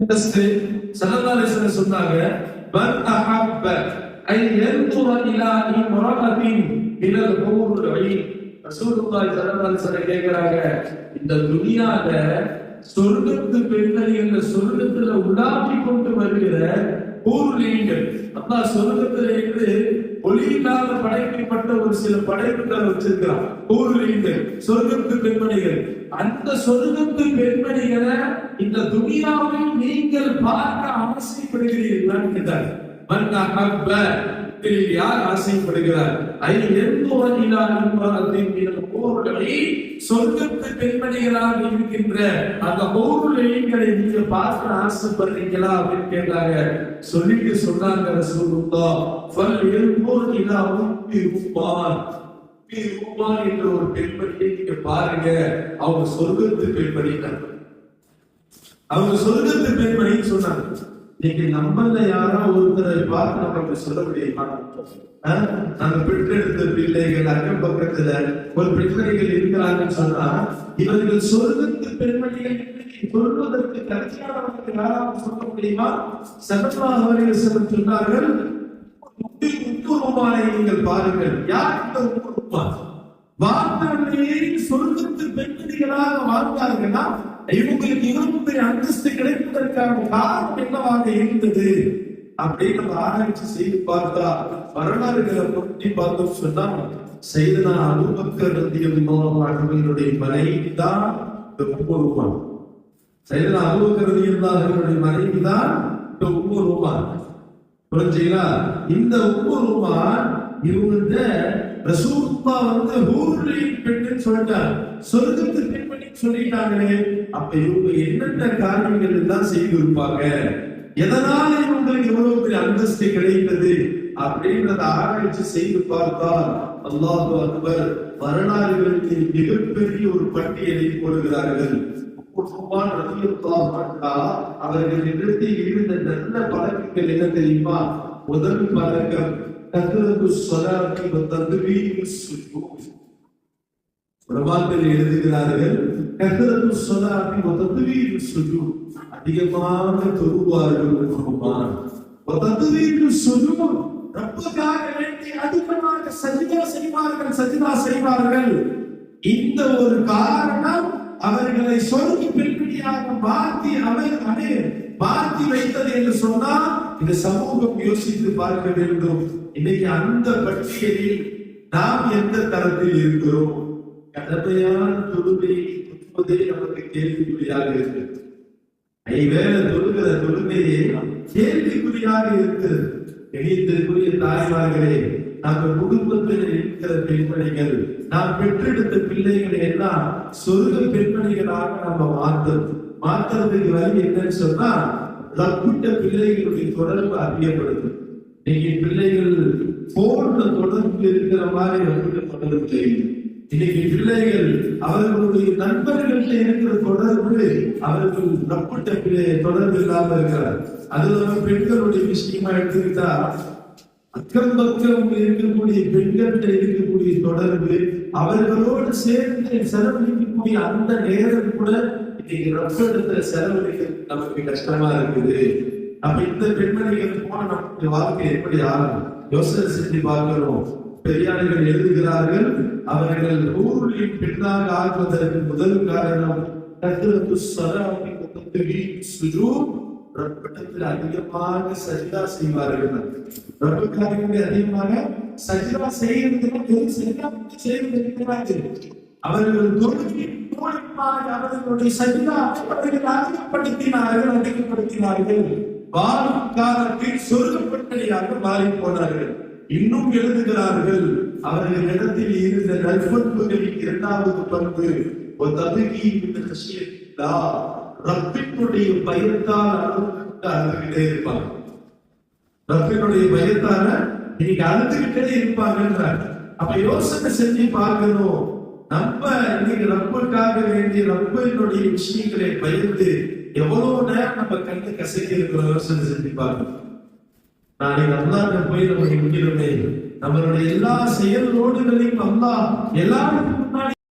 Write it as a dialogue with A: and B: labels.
A: சல்லல்லாஹு சொன்னாங்க மன் அஹப்ப ஐ யன்துர இலா இம்ரஅத்தின் மினல் ஹூருல் ஐன் ரசூலுல்லாஹி ஸல்லல்லாஹு அலைஹி வஸல்லம் கேக்குறாங்க இந்த துனியால சொர்க்கத்து பெண்கள் என்ற சொர்க்கத்துல உலாவி கொண்டு வருகிற ஊர்லீங்கள் அல்லாஹ் சொர்க்கத்தில் இருந்து ஒளியில்லாத படைக்கப்பட்ட ஒரு சில படைப்புகளை வச்சிருக்கிறான். ஊர்லீங்கள் சொர்க்கத்து பெண்மணிகள். அந்த சொர்க்கத்து பெண்மணிகளை இந்த துனியாவில் நீங்கள் பார்க்க அவசியப்படுகிறீர்களான்னு கேட்டார் இதில் யார் ஆசைப்படுகிறார்? ஐ எந்தோர இலா இம்ரஅத்தின் மினல் ஊர்களை சொர்க்கத்து பெண்மணிகளாக இருக்கின்ற அந்த ஊர்களை நீங்க பார்க்க ஆசைப்படுறீங்களா அப்படின்னு கேட்டாங்க. சொல்லிட்டு சொன்னாங்க ரசூலுல்லாஹ் ஃபல் யன்துர் இலா உப்பி உம்மான் உம்மி என்ற ஒரு பெண்மணியை நீங்க பாருங்க. அவங்க சொர்க்கத்து பெண்மணி அவங்க சொர்க்கத்து பெண்மணின்னு சொன்னாங்க. இன்னைக்கு நம்மள யாரா ஒருத்தரை பார்த்து நமக்கு சொல்ல முடியுமா? அஹ்? நாங்க பெற்றெடுத்த பிள்ளைகள் அக்கம் பக்கத்துல ஒரு பெண்மணிகள் இருக்கிறாங்கன்னு சொன்னா இவர்கள் சொர்க்கத்து பெண்மணிகள் இன்னைக்கு சொல்வதற்கு நமக்கு யாராவது சொல்ல முடியுமா? சட்டமாக அவர்கள் சொன்னார்கள் உப்புருமானை நீங்கள் பாருங்கள். யார் இந்த உப்புருமான் வாழ்ந்தவர்களே சொர்க்கத்து பெண்மணிகளாக வாழ்ந்தார்கள்னா இவங்களுக்கு இருபத்தி அந்தஸ்து கிடைப்பதற்கான காரணம் என்னவாக இருந்தது? அப்படின்னு நம்ம ஆராய்ச்சி செய்து பார்த்தா வரலாறுகளை பற்றி பார்த்தோம் சொன்னா செய்தனா அபுபக்கர் ரலியல்லாஹு அன்ஹுவினுடைய மனைவி தான் இந்த செய்தனா அபுபக்கர் ரலியல்லாஹு அன்ஹுவினுடைய மனைவி தான் இந்த உப்புருமான் இந்த உப்பு இவங்க ரசூல்லா வந்து ஊர்லையும் பெண்ணுன்னு சொல்லிட்டார். சொர்க்கத்து பெண்மணி சொல்லிட்டாங்களே. அப்ப இவங்க என்னென்ன காரணங்கள் எல்லாம் செய்திருப்பாங்க? எதனால இவங்களுக்கு இவ்வளவு பெரிய அந்தஸ்து கிடைத்தது அப்படின்றத ஆராய்ச்சி செய்து பார்த்தால் அல்லாஹு அக்பர் வரலாறுகளுக்கு மிகப்பெரிய ஒரு பட்டியலை போடுகிறார்கள். அவர்கள் இடத்தில் இருந்த நல்ல பழக்கங்கள் என்ன தெரியுமா? முதல் பழக்கம் கத்ரத்து ஸலாத்தி வ சுஜூத் பிரபாத்தில் எழுதுகிறார்கள் கத்திரத்து ஸலாத்தி வ தத்வீகு சுஜூத் அதிகமாக தொழுவார்கள் உஸ்மான் வ சுஜூத் ரப்புக்காக வேண்டி அதிகமாக சஜிதா செய்வார்கள் சஜிதா செய்வார்கள். இந்த ஒரு காரணம் அவர்களை சொர்க்க பெண்மணியாக மாற்றி அவர் அமே மாற்றி வைத்தது என்று சொன்னால் இந்த சமூகம் யோசித்து பார்க்க வேண்டும். இன்னைக்கு அந்த பட்டியலில் நாம் எந்த தரத்தில் இருக்கிறோம்? கடமையான தொழுகை தொழுவதே நமக்கு கேள்விக்குறியாக இருக்கிறது. ஐவேளை தொழுகிற தொழுமையே கேள்விக்குறியாக இருக்கிறது. இணையத்திற்குரிய தாய்மார்களே நாங்கள் குடும்பத்தில் இருக்கிற பெண்மணிகள் நாம் பெற்றெடுத்த பிள்ளைகளை எல்லாம் சொர்க்க பெண்மணிகளாக நம்ம மாத்தணும் மாத்திரத்துக்கு வழி என்னன்னு சொன்னா தப்பிட்ட பிள்ளைகளுடைய தொடர்பு அறியப்படுது. இன்னைக்கு பிள்ளைகள் போன்ற தொடர்பு இருக்கிற மாதிரி ரப்பிட்ட தொடர்பு தெரியுது. இன்னைக்கு பிள்ளைகள் அவர்களுடைய நண்பர்கள்ட்ட இருக்கிற தொடர்பு அவர்கள் ரப்பிட்ட பிள்ளை தொடர்பு இல்லாம இருக்கிறார். அது பெண்களுடைய விஷயமா எடுத்துக்கிட்டா அக்கம் பக்கம் இருக்கக்கூடிய பெண்கள்கிட்ட இருக்கக்கூடிய தொடர்பு அவர்களோடு சேர்ந்து செலவழிக்கக்கூடிய அந்த நேரம் கூட இன்னைக்கு ரத்தத்தை செலவழிக்க நமக்கு கஷ்டமா இருக்குது. அப்ப இந்த பெண்மணிகள் போன நம்முடைய வாழ்க்கை எப்படி ஆகும்? யோசனை செஞ்சு பார்க்கிறோம். பெரியார்கள் எழுதுகிறார்கள் அவர்கள் ஊரில் பெண்ணாக ஆக்குவதற்கு முதல் காரணம் கத்ரத்து அதிகமாக சரிதா செய்வார்கள். ரப்புக்காரங்க அதிகமாக சஜிதா செய்யறதுக்கு சஜிதா செய்வது அவர்கள் அவர்களுடைய சஜிதா அதிகப்படுத்தினார்கள் அதிகப்படுத்தினார்கள் வாழும் காலத்தில் சொர்க்கப்பட்டடியாக மாறி போனார்கள் இன்னும் எழுதுகிறார்கள் அவர்கள் இடத்தில் இருந்த நற்பண்புகளின் இரண்டாவது பண்பு ஒரு தகுதி இந்த விஷயத்தா ரப்பினுடைய பயத்தால் அழுதுகிட்டே இருப்பாங்க ரப்பினுடைய பயத்தால இன்னைக்கு அழுதுகிட்டே இருப்பாங்கன்றாங்க அப்ப யோசனை செஞ்சு பார்க்கணும். நம்ம இன்னைக்கு ரப்புக்காக வேண்டிய ரப்பினுடைய விஷயங்களை பயந்து எவ்வளவு நேரம் நம்ம கண்ணு கசக்கி இருக்கிற யோசனை செஞ்சு பார்க்கணும் நாளை அல்லாஹ் போய் நம்ம முடிக்கிறோமே நம்மளுடைய எல்லா செயலோடுகளையும் அல்லாஹ் எல்லாருக்கும் முன்னாடி